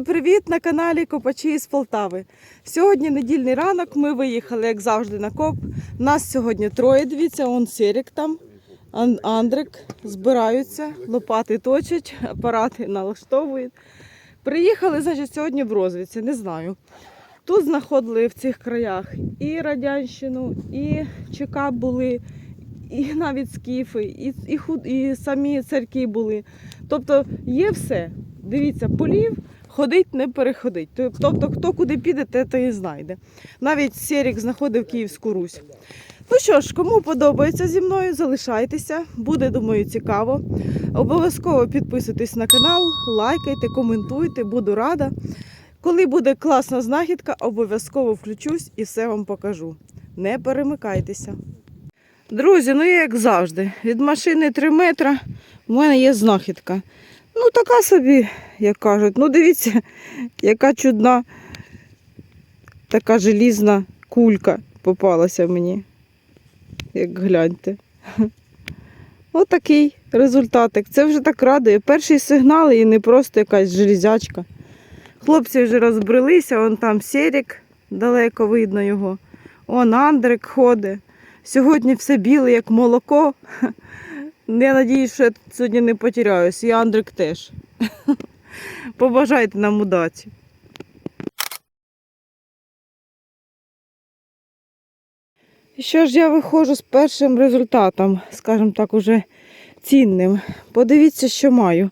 Друзі, привіт на каналі Копачі з Полтави. Сьогодні недільний ранок. Ми виїхали, як завжди, на коп. Нас сьогодні троє. Дивіться, он Серік там, Ан- Андрик збираються, лопати точать, апарати налаштовують. Приїхали, значить, сьогодні в розвідці, не знаю. Тут знаходили в цих краях і Радянщину, і ЧК були, і навіть скіфи, і, і, і самі царки були. Тобто є все. Дивіться, полів ходить, не переходить. Тобто, хто куди піде, те то і знайде. Навіть Серік знаходив Київську Русь. Ну що ж, кому подобається зі мною, залишайтеся. Буде, думаю, цікаво. Обов'язково підписуйтесь на канал, лайкайте, коментуйте, буду рада. Коли буде класна знахідка, обов'язково включусь і все вам покажу. Не перемикайтеся. Друзі, ну я як завжди, від машини 3 метра в мене є знахідка. Ну, така собі, як кажуть. Ну, дивіться, яка чудна така желізна кулька попалася мені. Як гляньте. Отакий результатик. Це вже так радує. Перший сигнал і не просто якась железячка. Хлопці вже розбрелися, он там Серік, далеко видно його. Он Андрик ходить. Сьогодні все біле, як молоко. Я надіюсь, що я сьогодні не потеряюсь. І Андрик теж. Побажайте нам удачі. Що ж я виходжу з першим результатом, скажімо так, уже цінним. Подивіться, що маю.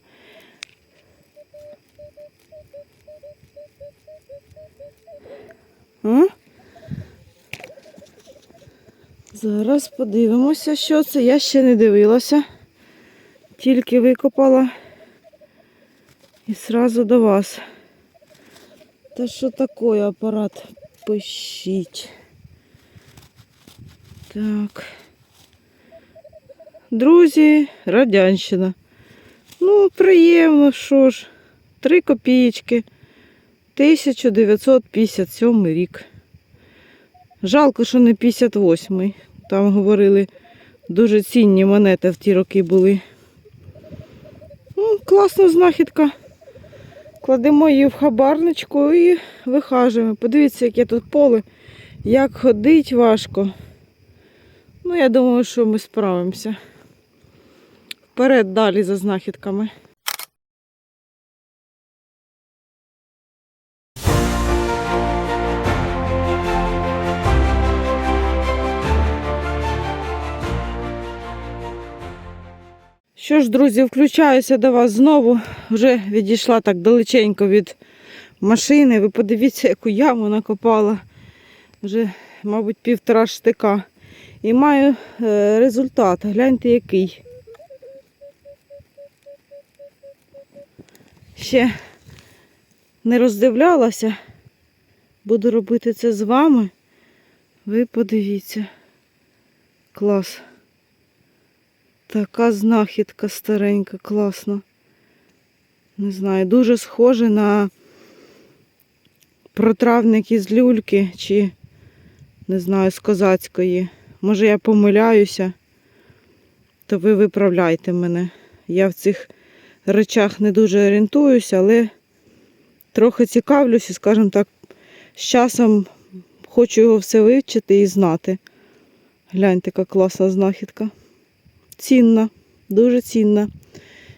А? Зараз подивимося, що це. Я ще не дивилася. Тільки викопала і сразу до вас. Та що таке апарат? Пишіть. Так. Друзі, Радянщина. Ну, приємно, що ж. Три копієчки. 1957 рік. Жалко, що не 58-й. Там говорили, дуже цінні монети в ті роки були. Ну, класна знахідка. Кладемо її в хабарничку і вихажуємо. Подивіться, яке тут поле, як ходить важко. Ну, я думаю, що ми справимося. Вперед далі за знахідками. Що ж, друзі, включаюся до вас знову. Вже відійшла так далеченько від машини. Ви подивіться, яку яму накопала. Вже, мабуть, півтора штика. І маю е, результат. Гляньте, який. Ще не роздивлялася. Буду робити це з вами. Ви подивіться. Клас. Така знахідка старенька, класна. Не знаю, дуже схоже на протравник із люльки чи, не знаю, з козацької. Може я помиляюся, то ви виправляйте мене. Я в цих речах не дуже орієнтуюся, але трохи цікавлюся, скажімо так, з часом хочу його все вивчити і знати. Гляньте, яка класна знахідка цінна, дуже цінна.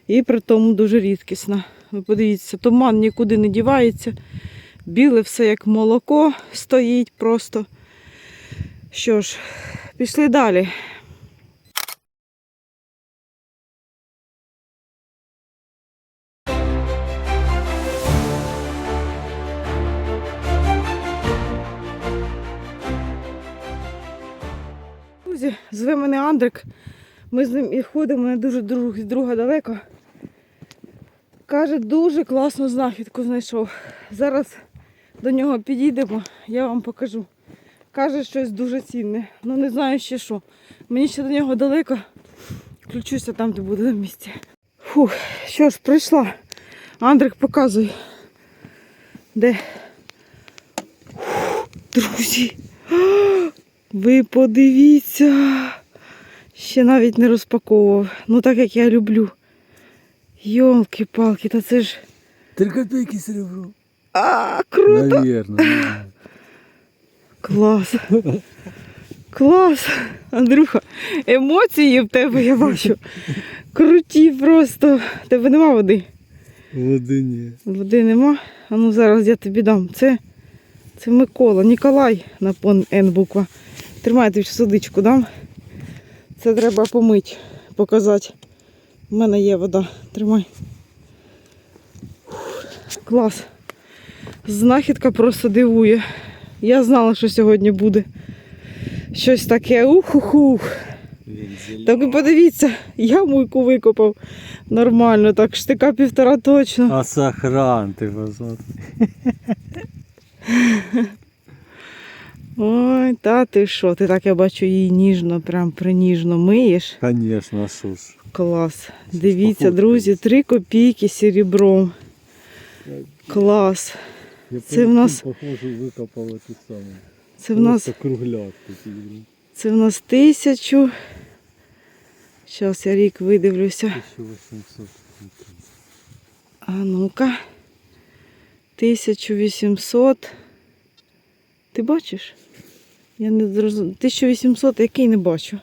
І при тому дуже рідкісна. Ви подивіться, туман нікуди не дівається. Біле все як молоко стоїть просто. Що ж, пішли далі. Друзі, зве мене Андрик. Ми з ним і ходимо не дуже друг від друга далеко. Каже, дуже класну знахідку знайшов. Зараз до нього підійдемо, я вам покажу. Каже, щось дуже цінне. Ну не знаю ще що. Мені ще до нього далеко. Включуся там, де буде на місці. Фух, що ж, прийшла. Андрик показує. Де? Фух, друзі. Ви подивіться. Ще навіть не розпаковував. Ну так як я люблю. Йолки-палки, та це ж Три копейки серебро. А, круто! Наверно. Клас. Клас. Андрюха, емоції в тебе я бачу. Круті просто. Тебе нема води. Води ні. Води нема. А ну зараз я тобі дам. Це, це Микола, Ніколай на пон Н буква. Тримай тобі садичку дам. Це треба помити, показати. У мене є вода. Тримай. Фух, Клас. Знахідка просто дивує. Я знала, що сьогодні буде. Щось таке. Ух-ух-ух. Так ви подивіться, я муйку викопав нормально, так штика півтора точно. А сохран ти посмотри. Ой, та ти що, ти так я бачу її ніжно, прям приніжно миєш. Конечно, що ж. Клас. Дивіться, друзі, три копійки серебром. Клас. Я Це в нас- похоже викопав ту саму. Це в нас, кругляк такий. це в нас тисячу. Зараз я рік видивлюся. 1800. А ну-ка. 1800. Ти бачиш? Я не зрозумів. 1800, який не бачу.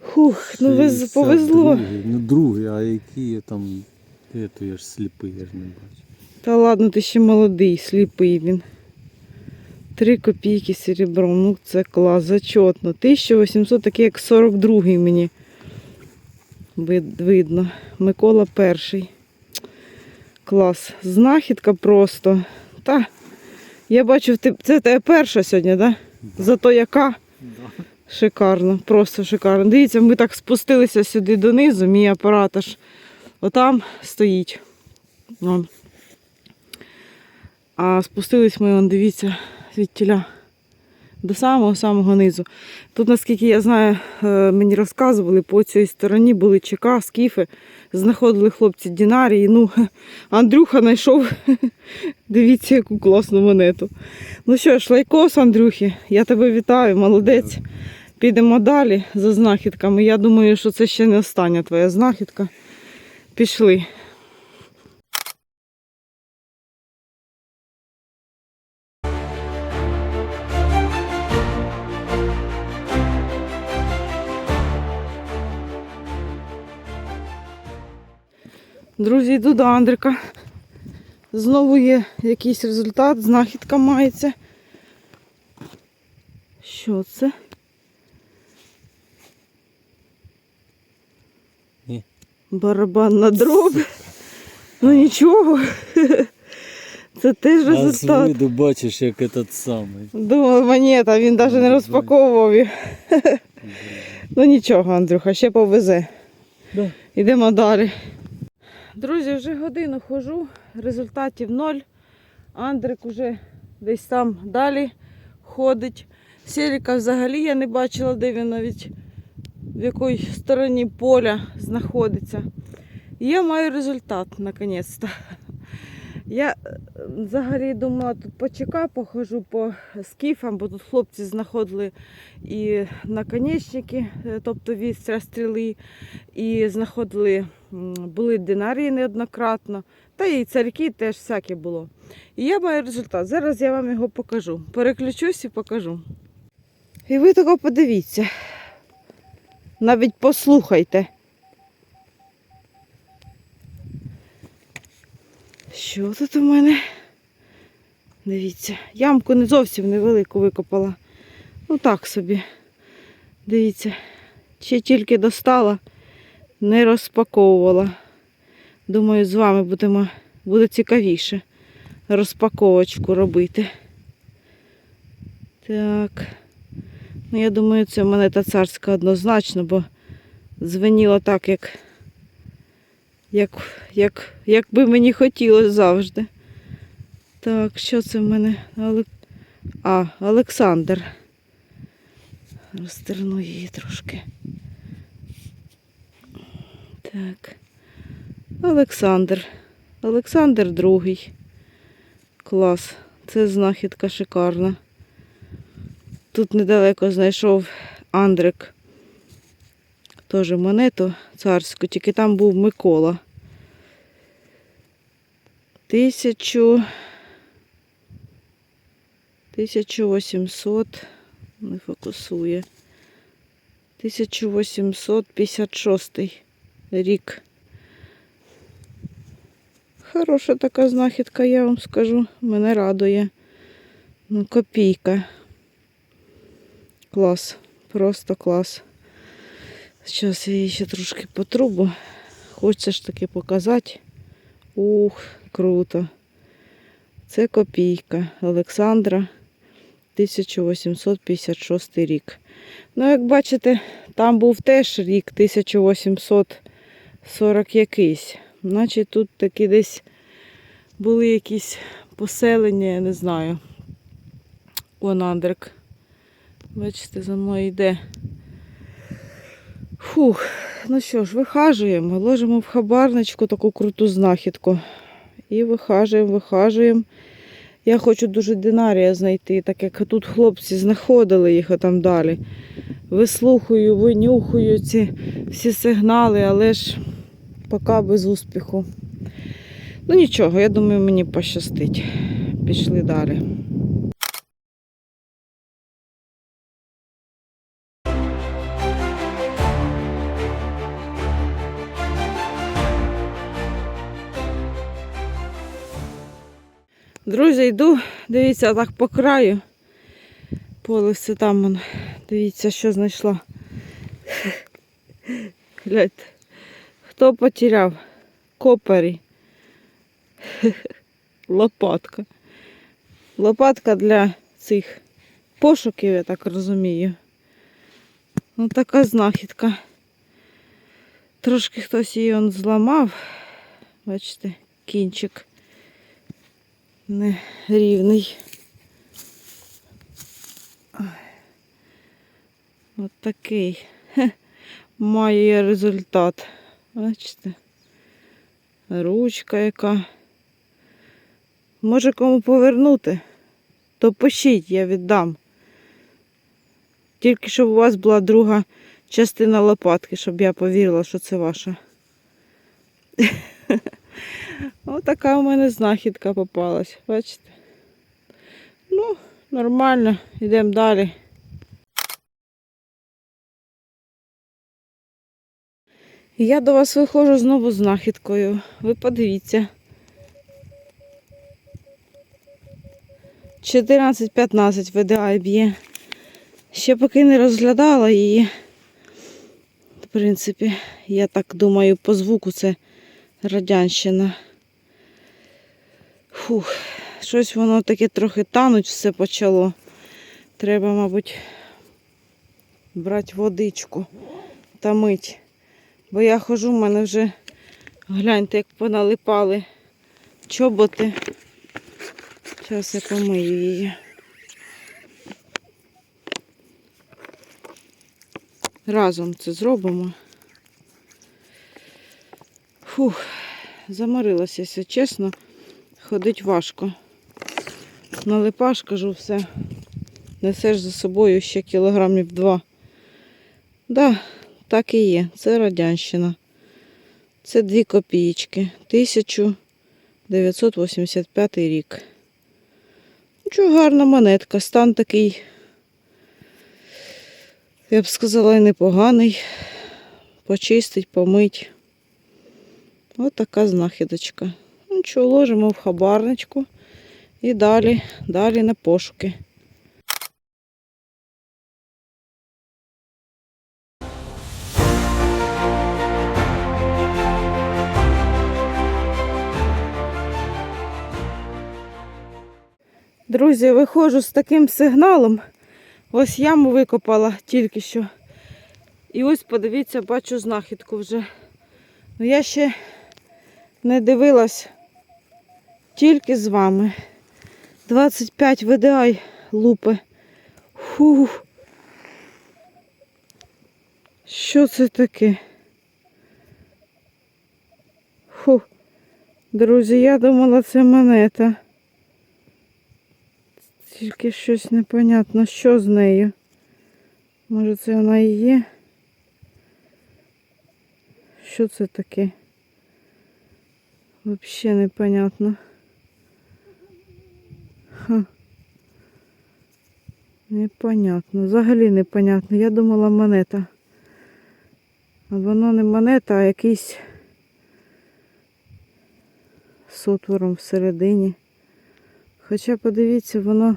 Хух, ну ви з- повезло. 62-й. Ну другий, а які я там. Я то я ж сліпий, я ж не бачу. Та ладно, ти ще молодий, сліпий він. Три копійки серебром. Ну це клас, зачетно. 1800, такий як 42-й мені. Вид- Видно. Микола перший. Клас. Знахідка просто. Та. Я бачу, ти- це тебе перша сьогодні, так? Да? Зато яка? Шикарно, просто шикарно. Дивіться, ми так спустилися сюди донизу, мій апарат аж отам стоїть. Вон. А спустились ми, вон, дивіться, звідтіля до самого-самого низу. Тут, наскільки я знаю, е, мені розказували, по цій стороні були ЧК, скіфи, знаходили хлопці динарії. Ну, Андрюха знайшов, дивіться, яку класну монету. Ну що ж, лайкос, Андрюхи, я тебе вітаю, молодець. Підемо далі за знахідками. Я думаю, що це ще не остання твоя знахідка. Пішли. Друзі, йду до Андрика. Знову є якийсь результат, знахідка мається. Що це? Ні. Барабан на дроб. Ну нічого. Це теж результат. виду бачиш, як этот самий. Думала, монета, він навіть не розпаковував. її. Ну нічого, Андрюха, ще повезе. Да. Йдемо далі. Друзі, вже годину ходжу, результатів ноль. Андрик уже десь там далі ходить. Селіка взагалі я не бачила, де він навіть в якій стороні поля знаходиться. І я маю результат, наконець-то. Я е, взагалі думала, тут по ЧК похожу по скіфам, бо тут хлопці знаходили і наконечники, е, тобто вістря стріли, і знаходили, були динарії неоднократно, та і царьки теж всяке було. І я маю результат. Зараз я вам його покажу. Переключусь і покажу. І ви тако подивіться. Навіть послухайте. Що тут у мене? Дивіться, ямку не зовсім невелику викопала. Ну так собі. Дивіться, ще тільки достала, не розпаковувала. Думаю, з вами будемо, буде цікавіше розпаковочку робити. Так. Ну, я думаю, це монета царська однозначно, бо дзвеніло так, як, як, як, як би мені хотілося завжди. Так, що це в мене? А, Олександр. Розтерну її трошки. Так. Олександр. Олександр другий. Клас. Це знахідка шикарна. Тут недалеко знайшов Андрик. Теж монету царську, тільки там був Микола. Тисячу. 1800. Не фокусує. 1856 рік. Хороша така знахідка, я вам скажу. Мене радує. Ну, копійка. Клас. Просто клас. Зараз я її ще трошки потрубу. Хочеться ж таки показати. Ух, круто. Це копійка Олександра 1856 рік. Ну, як бачите, там був теж рік 1840 якийсь. Значить, тут такі десь були якісь поселення, я не знаю. Вон Андрик. Бачите, за мною йде. Фух, ну що ж, вихажуємо, ложимо в хабарничку таку круту знахідку. І вихажуємо, вихажуємо. Я хочу дуже динарія знайти, так як тут хлопці знаходили їх там далі. Вислухаю, винюхую ці всі сигнали, але ж поки без успіху. Ну нічого, я думаю, мені пощастить. Пішли далі. Друзі, йду, дивіться, так по краю. Поле там, вон. дивіться, що знайшла. Гляньте. Хто потеряв? Копарі. Лопатка. Лопатка для цих пошуків, я так розумію. Ну така знахідка. Трошки хтось її он зламав. Бачите, кінчик не рівний. Ой. От такий. Має результат. Бачите? Ручка яка. Може кому повернути, то пишіть, я віддам. Тільки щоб у вас була друга частина лопатки, щоб я повірила, що це ваша. Отака у мене знахідка попалась, бачите? Ну, нормально, йдемо далі. Я до вас виходжу знову з знахідкою. Ви подивіться. 14-15 ВДА б'є. Ще поки не розглядала її. В принципі, я так думаю, по звуку це радянщина. Фух, щось воно таке трохи тануть все почало. Треба, мабуть, брати водичку та мить. Бо я хожу, в мене вже, гляньте, як поналипали чоботи. Зараз я помию її. Разом це зробимо. Фух, заморилася, якщо чесно. Ходить важко. Налипаш, кажу, все. Несеш за собою ще кілограмів два. Да, так і є. Це радянщина. Це дві копійки. 1985 рік. Нічого, гарна монетка. Стан такий, я б сказала, і непоганий. Почистить, помить. Ось така знахідочка. Ну що, ложимо в хабарничку і далі, далі на пошуки. Друзі, виходжу з таким сигналом. Ось яму викопала тільки що. І ось подивіться, бачу знахідку вже. Ну я ще не дивилась тільки з вами. 25 ВДА лупи. Фух. Що це таке? Фу. Друзі, я думала, це монета. Тільки щось непонятно, що з нею. Може це вона і є? Що це таке? Взагалі непонятно. Ха. Непонятно. Взагалі непонятно. Я думала монета. А воно не монета, а якийсь з отвором всередині. Хоча подивіться, воно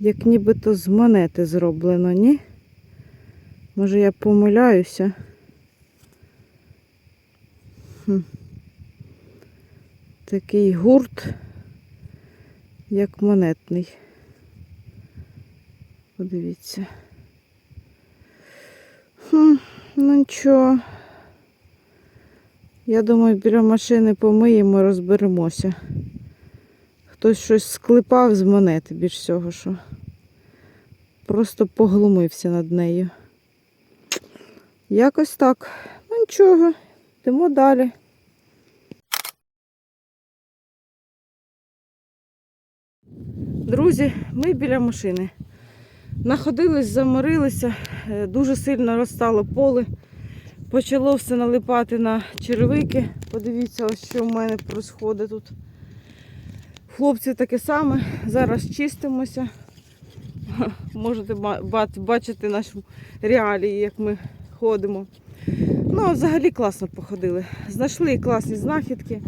як нібито з монети зроблено, ні? Може я помиляюся. Хм. Такий гурт, як монетний. Подивіться. Хм, ну нічого. Я думаю, біля машини помиємо, розберемося. Хтось щось склепав з монети більш всього, що просто поглумився над нею. Якось так. Ну нічого, йдемо далі. Друзі, ми біля машини. Находились, заморилися, е, дуже сильно розстало поле. Почало все налипати на черевики. Подивіться, ось що в мене відбувається тут. Хлопці таке саме. Зараз чистимося. Можете ба- ба- бачити наші реалії, як ми ходимо. Ну, а взагалі класно походили. Знайшли класні знахідки.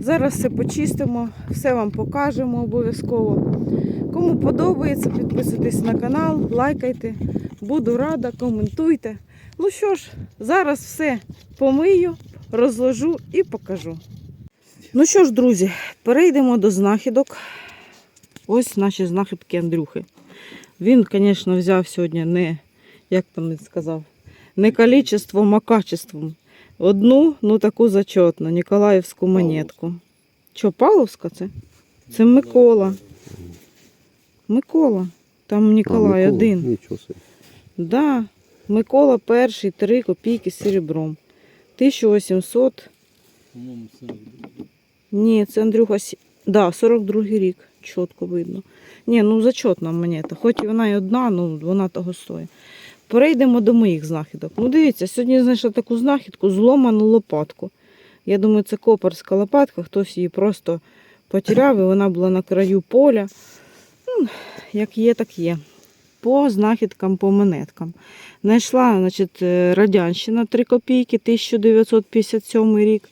Зараз все почистимо, все вам покажемо обов'язково. Кому подобається, підписуйтесь на канал, лайкайте. Буду рада, коментуйте. Ну що ж, зараз все помию, розложу і покажу. Ну що ж, друзі, перейдемо до знахідок. Ось наші знахідки Андрюхи. Він, звісно, взяв сьогодні не, як там він сказав, не количеством, а качеством. Одну, ну таку зачетну, Ніколаївську монетку. Що, Павловська це? Це Микола. Микола. Там Ніколай один. Нічого собі. Да, Микола перший, 3 копійки з серебром. 1800. По-моєму, це Ні, це Андрюха. Да, 42 рік. Чітко видно. Ні, ну зачетна монета. Хоч і вона і одна, ну вона того стоїть. Перейдемо до моїх знахідок. Ну, дивіться, сьогодні знайшла таку знахідку, зломану лопатку. Я думаю, це копарська лопатка, хтось її просто потеряв, і вона була на краю поля. Ну, як є, так є. По знахідкам, по монеткам. Знайшла значить, е, Радянщина 3 копійки, 1957 рік,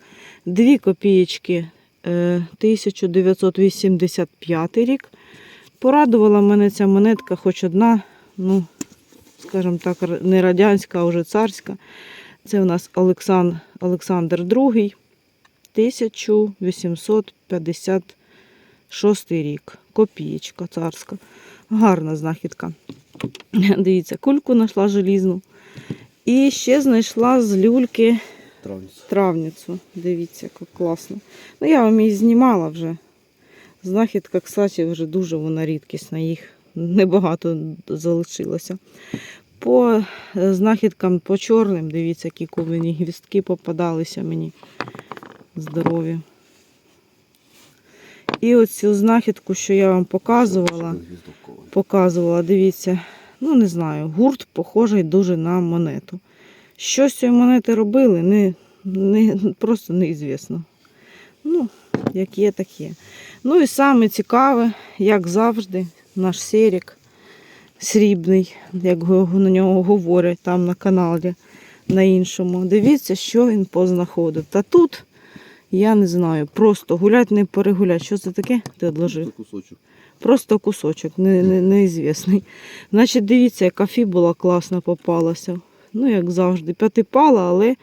2 копієчки е, 1985 рік. Порадувала мене ця монетка, хоч одна, ну, скажімо так, не радянська, а вже царська. Це у нас Олександр, Олександр II, 1856 рік. Копієчка царська. Гарна знахідка. Дивіться, кульку знайшла желізну. І ще знайшла з люльки травниця. травницю. Дивіться, як класно. Ну, я вам її знімала вже. Знахідка, кстати, вже дуже вона рідкісна, їх небагато залишилося. По е, знахідкам по чорним, дивіться, які ковені гвістки попадалися мені. Здорові. І оцю знахідку, що я вам показувала, показувала, дивіться, ну не знаю, гурт похожий дуже на монету. Що з монети робили, не, не, просто неізвісно. Ну, як є, так є. Ну і саме цікаве, як завжди, наш серік срібний, як на нього говорять там на каналі, на іншому. Дивіться, що він познаходив. Та тут, я не знаю, просто гулять не перегулять. Що це таке? Ти одложив? кусочок. Просто кусочок, не, не, неізвісний. Значить, дивіться, яка фібула класно попалася. Ну, як завжди, п'ятипала, але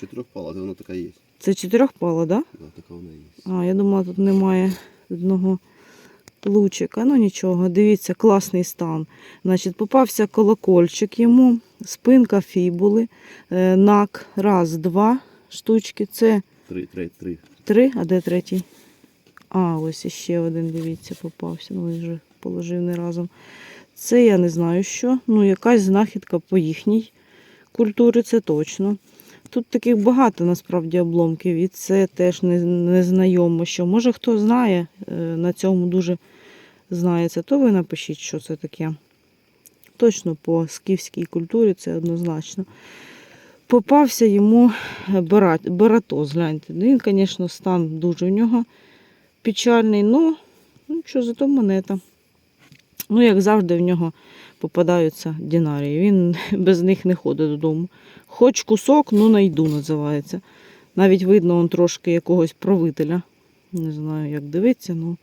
Чотирьохпала, вона така є. це чотирьохпала, так? Да? Да, така вона є. А, я думала, тут немає одного лучика. Ну нічого, дивіться, класний стан. Значить, попався колокольчик йому, спинка фібули, е, нак, раз, два штучки. Це Три, три, три. три, а де третій? А, ось іще один, дивіться, попався. Ну, він вже положив не разом. Це я не знаю що. Ну, якась знахідка по їхній культурі, це точно. Тут таких багато насправді обломків, і це теж не, не. Що може хто знає, е, на цьому дуже знається, то ви напишіть, що це таке. Точно по скіфській культурі це однозначно. Попався йому барат, баратоз, гляньте. Ну, Він, звісно, стан дуже в нього печальний, ну Ну що, зато монета. Ну, як завжди, в нього попадаються динарії. Він без них не ходить додому. Хоч кусок, ну найду називається. Навіть видно он трошки якогось правителя. Не знаю, як дивиться, ну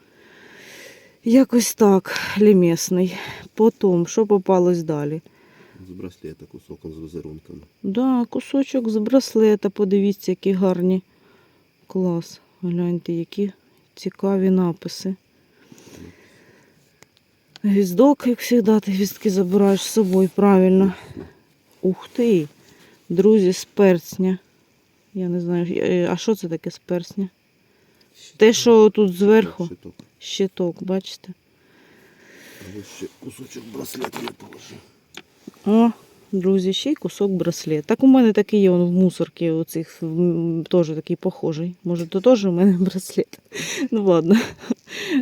якось так, лімесний. Потім, що попалось далі? З браслета кусок з візерунками. Да, кусочок з браслета, подивіться, які гарні. Клас. Гляньте, які цікаві написи. Гвіздок, як завжди, ти гвіздки забираєш з собою правильно. Ух ти! Друзі, з персня. Я не знаю, е, а що це таке з персня? Те, що тут зверху, Щиток. щиток, бачите? А ще кусочок браслету не положив. О, друзі, ще й кусок браслет. Так у мене такий є он в мусорці, м, теж такий похожий. Може, то теж у мене браслет. Ну ладно,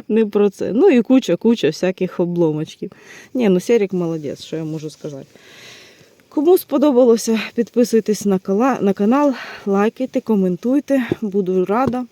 не про це. Ну і куча, куча всяких обломочків. Ні, ну Серік молодець, що я можу сказати. Кому сподобалося, підписуйтесь на канал, лайкайте, коментуйте. Буду рада.